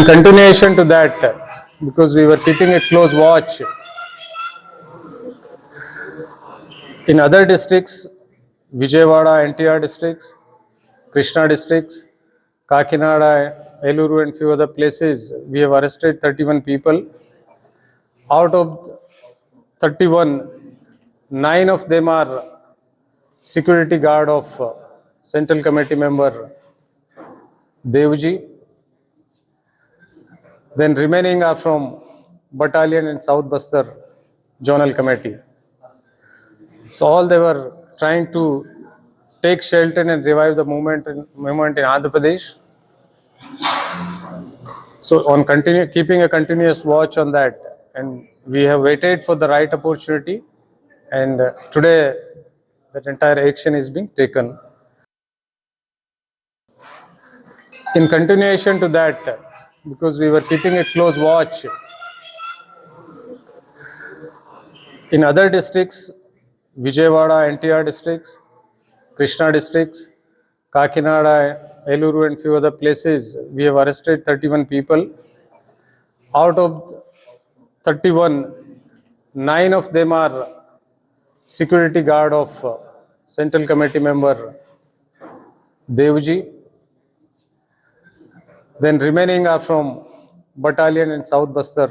In continuation to that, because we were keeping a close watch in other districts, Vijayawada, NTR districts, Krishna districts, Kakinada, Eluru and few other places, we have arrested 31 people. Out of 31, nine of them are security guard of uh, Central Committee member Devji. Then remaining are from battalion and South Bastar Zonal Committee. So all they were trying to take shelter and revive the movement in, movement in Andhra Pradesh. So on continue, keeping a continuous watch on that and we have waited for the right opportunity and uh, today that entire action is being taken. In continuation to that, because we were keeping a close watch in other districts, Vijayawada, NTR districts, Krishna districts, Kakinada, Eluru and few other places, we have arrested 31 people. Out of 31, nine of them are security guard of uh, Central Committee member Devji. Then remaining are from battalion in South Bastar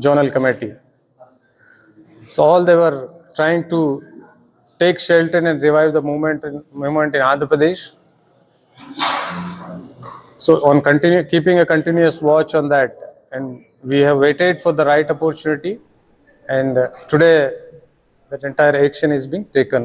Zonal Committee. So all they were trying to take shelter and revive the movement in, movement in Andhra Pradesh. So on continue, keeping a continuous watch on that and we have waited for the right opportunity and uh, today that entire action is being taken.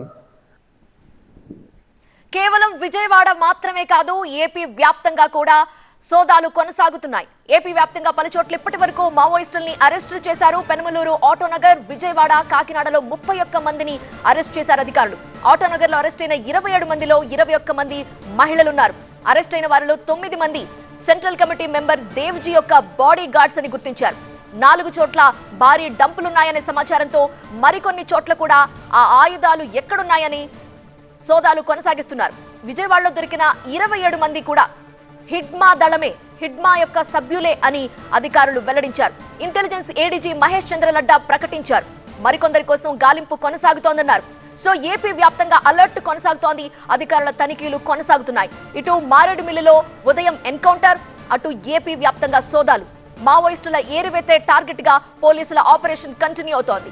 కేవలం విజయవాడ మాత్రమే కాదు AP వ్యాప్తంగా కూడా సోదాలు కొనసాగుతున్నాయి. AP వ్యాప్తంగా పలు చోట్ల ఇప్పటి వరకు మావోయిస్టుల్ని అరెస్ట్ చేశారు. పెనమలూరు ఆటోనగర్ విజయవాడ కాకినాడలో ముప్పై ఒక్క మందిని అరెస్ట్ చేశారు అధికారులు. ఆటోనగర్లో అరెస్ట్ అయిన ఇరవై ఏడు మందిలో ఇరవై ఒక్క మంది మహిళలున్నారు. అరెస్ట్ అయిన వారిలో తొమ్మిది మంది సెంట్రల్ కమిటీ మెంబర్ దేవ్జీ యొక్క బాడీ గార్డ్స్ అని గుర్తించారు. నాలుగు చోట్ల భారీ డంపులున్నాయనే సమాచారంతో మరికొన్ని చోట్ల కూడా ఆ ఆయుధాలు ఎక్కడున్నాయని సోదాలు కొనసాగిస్తున్నారు. విజయవాడలో దొరికిన ఇరవై ఏడు మంది కూడా హిడ్మా దళమే హిడ్మా యొక్క సభ్యులే అని అధికారులు వెల్లడించారు. ఇంటెలిజెన్స్ ఏడీజీ మహేష్ చంద్ర లడ్డా ప్రకటించారు. మరికొందరి కోసం గాలింపు కొనసాగుతోందన్నారు. సో ఏపీ వ్యాప్తంగా అలర్ట్ కొనసాగుతోంది. అధికారుల తనిఖీలు కొనసాగుతున్నాయి. ఇటు మారేడుమిల్లిలో ఉదయం ఎన్కౌంటర్ అటు ఏపీ వ్యాప్తంగా సోదాలు. మావోయిస్టుల ఏరివేతే టార్గెట్గా పోలీసుల ఆపరేషన్ కంటిన్యూ అవుతోంది.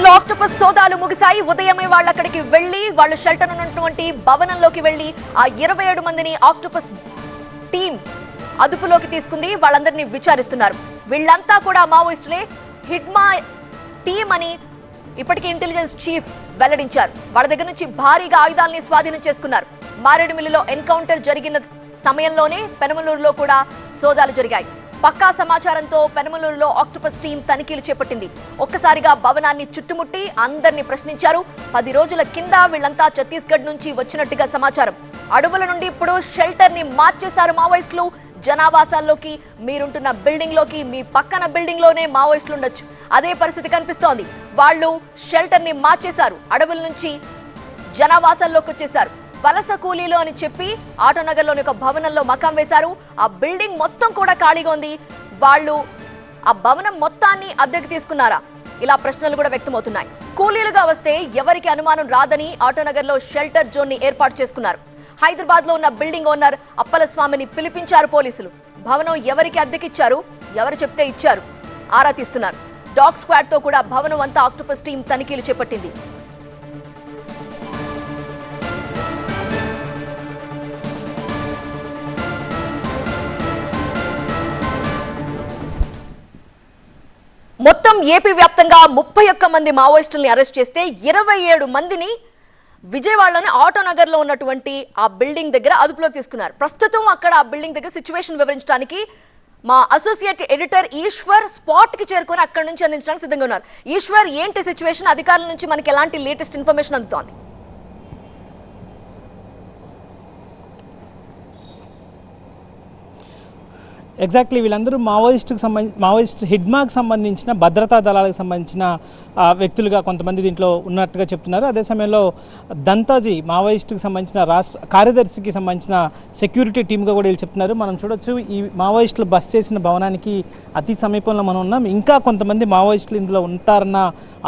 పెనమలూరు ఆక్టోపస్ సోదాలు ముగిశాయి. ఉదయమే వాళ్ళు అక్కడికి వెళ్ళి వాళ్ళు షెల్టర్ ఉన్నటువంటి భవనంలోకి వెళ్ళి ఆ ఇరవై ఏడు మందిని ఆక్టోపస్ టీం అదుపులోకి తీసుకుంది. వాళ్ళందరినీ విచారిస్తున్నారు. వీళ్ళంతా కూడా మావోయిస్టులే. హిడ్మా టీం అని ఇప్పటికే ఇంటెలిజెన్స్ చీఫ్ వెల్లడించారు. వాళ్ళ దగ్గర నుంచి భారీగా ఆయుధాలని స్వాధీనం చేసుకున్నారు. మారేడుమిల్లిలో ఎన్కౌంటర్ జరిగిన సమయంలోనే పెనమలూరులో కూడా సోదాలు జరిగాయి. పక్కా సమాచారంతో పెనమలూరులో ఆక్టోపస్ టీం తనిఖీలు చేపట్టింది. ఒక్కసారిగా భవనాన్ని చుట్టుముట్టి అందరినీ ప్రశ్నించారు. పది రోజుల కింద వీళ్ళంతా ఛత్తీస్గఢ్ నుంచి వచ్చినట్టుగా సమాచారం. అడవుల నుండి ఇప్పుడు షెల్టర్ని మార్చేశారు మావోయిస్టులు. జనావాసాల్లోకి మీరుంటున్న బిల్డింగ్లోకి మీ పక్కన బిల్డింగ్లోనే మావోయిస్టులు ఉండొచ్చు. అదే పరిస్థితి కనిపిస్తోంది. వాళ్ళు షెల్టర్ని మార్చేశారు. అడవుల నుంచి జనావాసాల్లోకి వచ్చేశారు. వలస కూలీలు అని చెప్పి ఆటోనగర్లోని ఒక భవనంలో మకాం వేశారు. ఆ బిల్డింగ్ మొత్తం కూడా ఖాళీగా ఉంది. వాళ్ళు ఆ భవనం మొత్తాన్ని అద్దెకు తీసుకున్నారా? ఇలా ప్రశ్నలు కూడా వ్యక్తమవుతున్నాయి. కూలీలుగా వస్తే ఎవరికి అనుమానం రాదని ఆటోనగర్లో షెల్టర్ జోన్ని ఏర్పాటు చేసుకున్నారు. హైదరాబాద్లో ఉన్న బిల్డింగ్ ఓనర్ అప్పల స్వామిని పిలిపించారు పోలీసులు. భవనం ఎవరికి అద్దెకిచ్చారు? ఎవరు చెప్తే ఇచ్చారు? ఆరా తీస్తున్నారు. డాగ్ స్క్వాడ్తో కూడా భవనం అంతా ఆక్టోపస్ టీం తనిఖీలు చేపట్టింది. మొత్తం ఏపీ వ్యాప్తంగా ముప్పై ఒక్క మంది మావోయిస్టుల్ని అరెస్ట్ చేస్తే ఇరవై ఏడు మందిని విజయవాడలోని ఆటోనగర్లో ఉన్నటువంటి ఆ బిల్డింగ్ దగ్గర అదుపులోకి తీసుకున్నారు. ప్రస్తుతం అక్కడ ఆ బిల్డింగ్ దగ్గర సిచ్యువేషన్ వివరించడానికి మా అసోసియేట్ ఎడిటర్ ఈశ్వర్ స్పాట్కి చేరుకొని అక్కడ నుంచి అందించడానికి సిద్ధంగా ఉన్నారు. ఈశ్వర్ ఏంటి సిచ్యువేషన్? అధికారుల నుంచి మనకి ఎలాంటి లేటెస్ట్ ఇన్ఫర్మేషన్ అందుతోంది? ఎగ్జాక్ట్లీ వీళ్ళందరూ మావోయిస్ట్కి సంబంధించి మావోయిస్ట్ హిడ్మాకి సంబంధించిన భద్రతా దళాలకు సంబంధించిన వ్యక్తులుగా కొంతమంది దీంట్లో ఉన్నట్టుగా చెప్తున్నారు. అదే సమయంలో దంతాజీ మావోయిస్టుకు సంబంధించిన రాష్ట్ర కార్యదర్శికి సంబంధించిన సెక్యూరిటీ టీమ్గా కూడా వీళ్ళు చెప్తున్నారు. మనం చూడొచ్చు ఈ మావోయిస్టులు బస్ చేసిన భవనానికి అతి సమీపంలో మనం ఉన్నాం. ఇంకా కొంతమంది మావోయిస్టులు ఇందులో ఉంటారన్న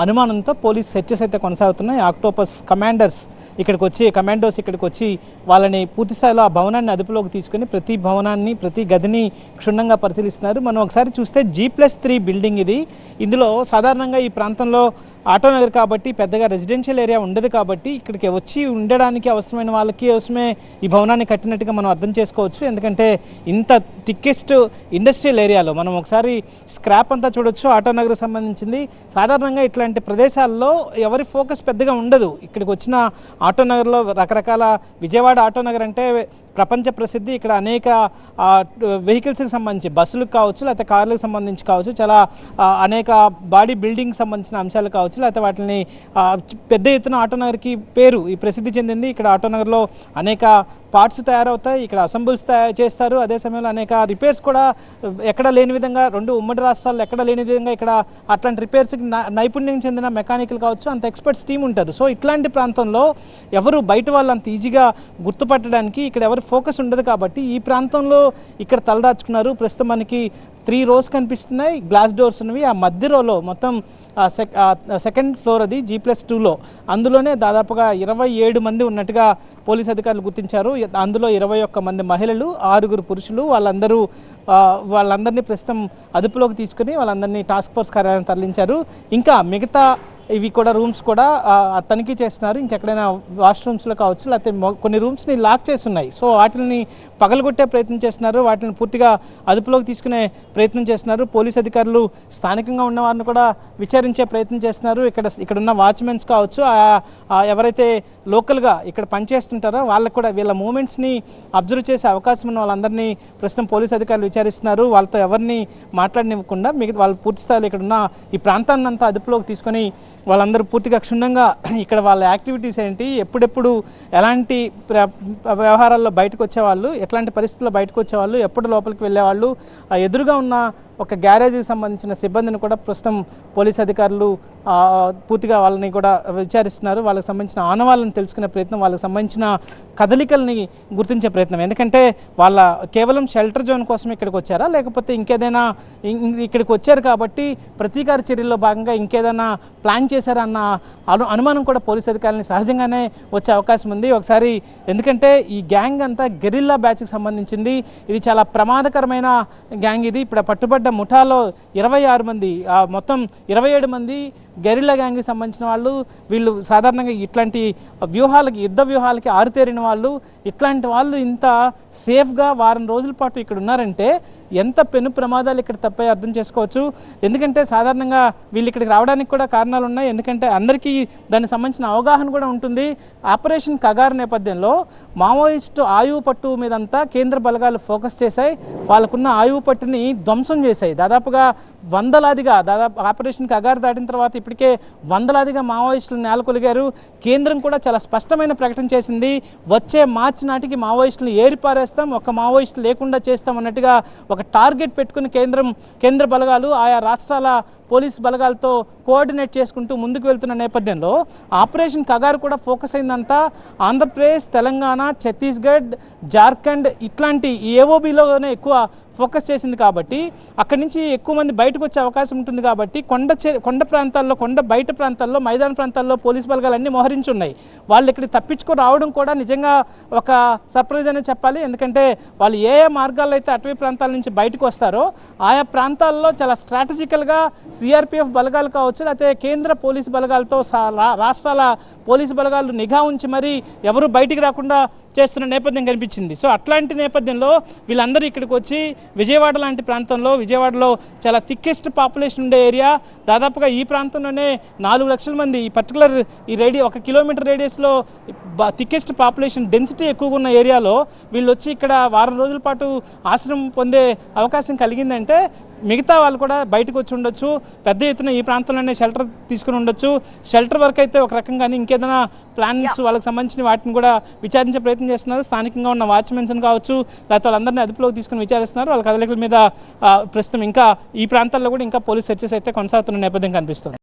అనుమానంతో పోలీస్ సెర్చెస్ అయితే కొనసాగుతున్నాయి. ఆక్టోపస్ కమాండర్స్ ఇక్కడికి వచ్చి కమాండోస్ ఇక్కడికి వచ్చి వాళ్ళని పూర్తిస్థాయిలో ఆ భవనాన్ని అదుపులోకి తీసుకొని ప్రతి భవనాన్ని ప్రతి గదిని క్షుణ్ణంగా పరిశీలిస్తున్నారు. మనం ఒకసారి చూస్తే జీ ప్లస్ త్రీ బిల్డింగ్ ఇది. ఇందులో సాధారణంగా ఈ ప్రాంతంలో ఆటోనగర్ కాబట్టి పెద్దగా రెసిడెన్షియల్ ఏరియా ఉండదు కాబట్టి ఇక్కడికి వచ్చి ఉండడానికి అవసరమైన వాళ్ళకి అవసరమే ఈ భవనాన్ని కట్టినట్టుగా మనం అర్థం చేసుకోవచ్చు. ఎందుకంటే ఇంత థిక్కెస్ట్ ఇండస్ట్రియల్ ఏరియాలో మనం ఒకసారి స్క్రాప్ అంతా చూడొచ్చు. ఆటోనగర్ సంబంధించింది. సాధారణంగా ఇట్లాంటి ప్రదేశాల్లో ఎవరి ఫోకస్ పెద్దగా ఉండదు. ఇక్కడికి వచ్చిన ఆటోనగర్లో రకరకాల విజయవాడ ఆటోనగర్ అంటే ప్రపంచ ప్రసిద్ధి ఇక్కడ అనేక వెహికల్స్కి సంబంధించి బస్సులకు కావచ్చు లేకపోతే కార్లకు సంబంధించి కావచ్చు చాలా అనేక బాడీ బిల్డింగ్ సంబంధించిన అంశాలు కావచ్చు లేకపోతే వాటిని పెద్ద ఎత్తున ఆటోనగర్కి పేరు ఈ ప్రసిద్ధి చెందింది. ఇక్కడ ఆటోనగర్లో అనేక పార్ట్స్ తయారవుతాయి ఇక్కడ అసెంబుల్స్ తయారు చేస్తారు. అదే సమయంలో అనేక రిపేర్స్ కూడా ఎక్కడ లేని విధంగా రెండు ఉమ్మడి రాష్ట్రాల్లో ఎక్కడ లేని విధంగా ఇక్కడ అట్లాంటి రిపేర్స్కి నైపుణ్యం చెందిన మెకానికల్ కావచ్చు అంత ఎక్స్పర్ట్స్ టీం ఉంటారు. సో ఇట్లాంటి ప్రాంతంలో ఎవరు బయట వాళ్ళు అంత ఈజీగా గుర్తుపట్టడానికి ఇక్కడ ఎవరు ఫోకస్ ఉండదు కాబట్టి ఈ ప్రాంతంలో ఇక్కడ తలదాచుకున్నారు. ప్రస్తుతం మనకి త్రీ రోస్ కనిపిస్తున్నాయి. గ్లాస్ డోర్స్ ఉన్నవి. ఆ మధ్య రోలో మొత్తం సెకండ్ ఫ్లోర్ అది జీ ప్లస్ టూలో అందులోనే దాదాపుగా ఇరవై ఏడు మంది ఉన్నట్టుగా పోలీస్ అధికారులు గుర్తించారు. అందులో ఇరవై ఒక్క మంది మహిళలు ఆరుగురు పురుషులు వాళ్ళందరూ వాళ్ళందరినీ ప్రస్తుతం అదుపులోకి తీసుకుని వాళ్ళందరినీ టాస్క్ ఫోర్స్ కార్యాలయం తరలించారు. ఇంకా మిగతా ఇవి కూడా రూమ్స్ కూడా తనిఖీ చేస్తున్నారు. ఇంకెక్కడైనా వాష్రూమ్స్లో కావచ్చు లేకపోతే కొన్ని రూమ్స్ని లాక్ చేసి ఉన్నాయి సో వాటిని పగలగొట్టే ప్రయత్నం చేస్తున్నారు. వాటిని పూర్తిగా అదుపులోకి తీసుకునే ప్రయత్నం చేస్తున్నారు. పోలీస్ అధికారులు స్థానికంగా ఉన్న వారిని కూడా విచారించే ప్రయత్నం చేస్తున్నారు. ఇక్కడ ఇక్కడ ఉన్న వాచ్మెన్స్ కావచ్చు ఎవరైతే లోకల్గా ఇక్కడ పనిచేస్తుంటారో వాళ్ళకు కూడా వీళ్ళ మూమెంట్స్ని అబ్జర్వ్ చేసే అవకాశం ఉన్న వాళ్ళందరినీ ప్రస్తుతం పోలీస్ అధికారులు విచారిస్తున్నారు. వాళ్ళతో ఎవరిని మాట్లాడనివ్వకుండా మిగతా వాళ్ళు పూర్తి స్థాయిలో ఇక్కడ ఉన్న ఈ ప్రాంతాన్ని అంతా అదుపులోకి తీసుకొని వాళ్ళందరూ పూర్తిగా క్షుణ్ణంగా ఇక్కడ వాళ్ళ యాక్టివిటీస్ ఏంటి ఎప్పుడెప్పుడు ఎలాంటి ప్ర- వ్యవహారాల్లో బయటకు వచ్చేవాళ్ళు ఎట్లాంటి పరిస్థితుల్లో బయటకు వచ్చేవాళ్ళు ఎప్పుడు లోపలికి వెళ్ళేవాళ్ళు ఎదురుగా ఉన్న ఒక గ్యారేజీకి సంబంధించిన సిబ్బందిని కూడా ప్రస్తుతం పోలీస్ అధికారులు పూర్తిగా వాళ్ళని కూడా విచారిస్తున్నారు. వాళ్ళకి సంబంధించిన ఆనవాళ్ళని తెలుసుకునే ప్రయత్నం వాళ్ళకి సంబంధించిన కదలికల్ని గుర్తించే ప్రయత్నం. ఎందుకంటే వాళ్ళ కేవలం షెల్టర్ జోన్ కోసం ఇక్కడికి వచ్చారా? లేకపోతే ఇంకేదైనా ఇక్కడికి వచ్చారు కాబట్టి ప్రతీకార చర్యల్లో భాగంగా ఇంకేదైనా ప్లాన్ చేశారా అన్న అను అనుమానం కూడా పోలీస్ అధికారులని సహజంగానే వచ్చే అవకాశం ఉంది. ఒకసారి ఎందుకంటే ఈ గ్యాంగ్ అంతా గెరిల్లా బ్యాచ్కి సంబంధించింది. ఇది చాలా ప్రమాదకరమైన గ్యాంగ్ ఇది. ఇప్పుడు పట్టుబడ్డ ముఠాలో ఇరవై ఆరు మంది ఆ మొత్తం ఇరవై ఏడు మంది గెరిల్లా గ్యాంగ్కి సంబంధించిన వాళ్ళు వీళ్ళు సాధారణంగా ఇట్లాంటి వ్యూహాలకి యుద్ధ వ్యూహాలకి ఆరుతేరిన వాళ్ళు ఇట్లాంటి వాళ్ళు ఇంత సేఫ్గా వారం రోజుల పాటు ఇక్కడ ఉన్నారంటే ఎంత పెను ప్రమాదాలు ఇక్కడ తప్పాయి అర్థం చేసుకోవచ్చు. ఎందుకంటే సాధారణంగా వీళ్ళు ఇక్కడికి రావడానికి కూడా కారణాలు ఉన్నాయి. ఎందుకంటే అందరికీ దానికి సంబంధించిన అవగాహన కూడా ఉంటుంది. ఆపరేషన్ కగార్ నేపథ్యంలో మావోయిస్టు ఆయువు పట్టు మీదంతా కేంద్ర బలగాలు ఫోకస్ చేశాయి. వాళ్ళకున్న ఆయువు పట్టుని ధ్వంసం చేశాయి. దాదాపుగా వందలాదిగా దాదాపు ఆపరేషన్ కగారు దాటిన తర్వాత ఇప్పటికే వందలాదిగా మావోయిస్టులు నేలకొలిగారు. కేంద్రం కూడా చాలా స్పష్టమైన ప్రకటన చేసింది. వచ్చే మార్చి నాటికి మావోయిస్టులు ఏరిపారేస్తాం ఒక మావోయిస్టు లేకుండా చేస్తాం అన్నట్టుగా ఒక టార్గెట్ పెట్టుకుని కేంద్రం కేంద్ర బలగాలు ఆయా రాష్ట్రాల పోలీస్ బలగాలతో కోఆర్డినేట్ చేసుకుంటూ ముందుకు వెళ్తున్న నేపథ్యంలో ఆపరేషన్ కగారు కూడా ఫోకస్ అయిందంతా. ఆంధ్రప్రదేశ్ తెలంగాణ ఛత్తీస్గఢ్ జార్ఖండ్ ఇట్లాంటి ఏఓబిలోనే ఎక్కువ ఫోకస్ చేసింది కాబట్టి అక్కడి నుంచి ఎక్కువ మంది బయటకు వచ్చే అవకాశం ఉంటుంది కాబట్టి కొండ చే- కొండ ప్రాంతాల్లో కొండ బయట ప్రాంతాల్లో మైదాన ప్రాంతాల్లో పోలీస్ బలగాలు అన్నీ మోహరించి ఉన్నాయి వాళ్ళు ఇక్కడికి తప్పించుకొని రావడం కూడా నిజంగా ఒక సర్ప్రైజ్ అనే చెప్పాలి. ఎందుకంటే వాళ్ళు ఏ ఏ మార్గాల్లో అయితే అటవీ ప్రాంతాల నుంచి బయటకు వస్తారో ఆయా ప్రాంతాల్లో చాలా స్ట్రాటజికల్గా సిఆర్పిఎఫ్ బలగాలు కావచ్చు లేకపోతే కేంద్ర పోలీస్ బలగాలతో రాష్ట్రాల పోలీసు బలగాలు నిఘా ఉంచి మరీ ఎవరు బయటికి రాకుండా చేస్తున్న నేపథ్యం కనిపించింది. సో అట్లాంటి నేపథ్యంలో వీళ్ళందరూ ఇక్కడికి వచ్చి విజయవాడ లాంటి ప్రాంతంలో విజయవాడలో చాలా థిక్కెస్ట్ పాపులేషన్ ఉండే ఏరియా. దాదాపుగా ఈ ప్రాంతంలోనే నాలుగు లక్షల మంది ఈ పర్టికులర్ ఈ రేడియో ఒక కిలోమీటర్ రేడియస్లో థిక్కెస్ట్ పాపులేషన్ డెన్సిటీ ఎక్కువగా ఉన్న ఏరియాలో వీళ్ళు వచ్చి ఇక్కడ వారం రోజుల పాటు ఆశ్రమం పొందే అవకాశం కలిగిందంటే మిగతా వాళ్ళు కూడా బయటకు వచ్చి ఉండొచ్చు. పెద్ద ఎత్తున ఈ ప్రాంతంలోనే షెల్టర్ తీసుకుని ఉండొచ్చు. షెల్టర్ వర్క్ అయితే ఒక రకంగానే ఇంకేదైనా ప్లాన్స్ వాళ్ళకి సంబంధించిన వాటిని కూడా విచారించే ప్రయత్నం చేస్తున్నారు. స్థానికంగా ఉన్న వాచ్మెన్స్ కావచ్చు లేకపోతే వాళ్ళందరినీ అదుపులోకి తీసుకుని విచారిస్తున్నారు. వాళ్ళ కదలికల మీద ప్రస్తుతం ఇంకా ఈ ప్రాంతాల్లో కూడా ఇంకా పోలీస్ సెర్చెస్ అయితే కొనసాగుతున్న నేపథ్యం కనిపిస్తుంది.